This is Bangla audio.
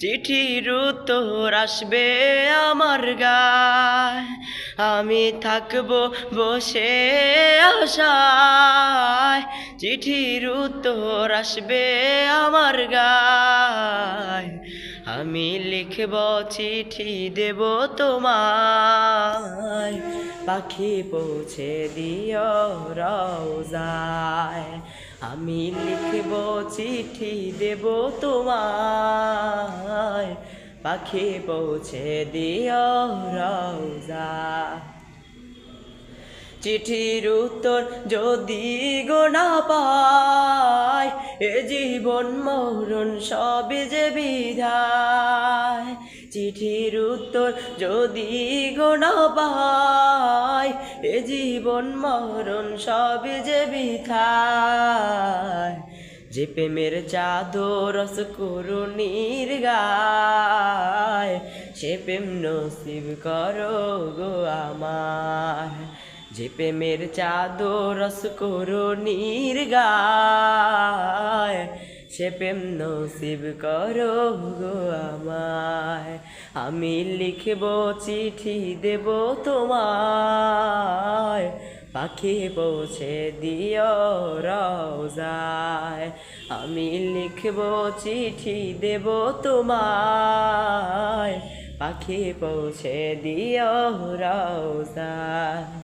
চিঠির উত্তর আসবে আমার গায়। আমি থাকব বসে আশায়। চিঠির উত্তর আসবে আমার গায়। আমি লিখব চিঠি, দেব তোমায়। পাখি পৌঁছে দিও রওজায়। আমি লিখব চিঠি দেব তোমায়। পাখি পৌঁছে দিও রওজায় চিঠির উত্তর যদি গোনা পায় এ জীবন মরণ সবে যে বিধায়। চিঠির উত্তর যদি গোনা পায় এ জীবন মরণ সবে যে বিথায় যে প্রেমের চাদর রস করুণীর গায়, সে প্রেম নসিব করো গো আমার। যে প্রেমের চাদর রস করুণীর গায় সে প্রেম নসিব করো গো আমায়। আমি লিখব, চিঠি দেব তোমায়। পাখি পৌঁছে দিও রওজায়। আমি লিখব, চিঠি দেব তোমায়। পাখি পৌঁছে দিও রওজায়।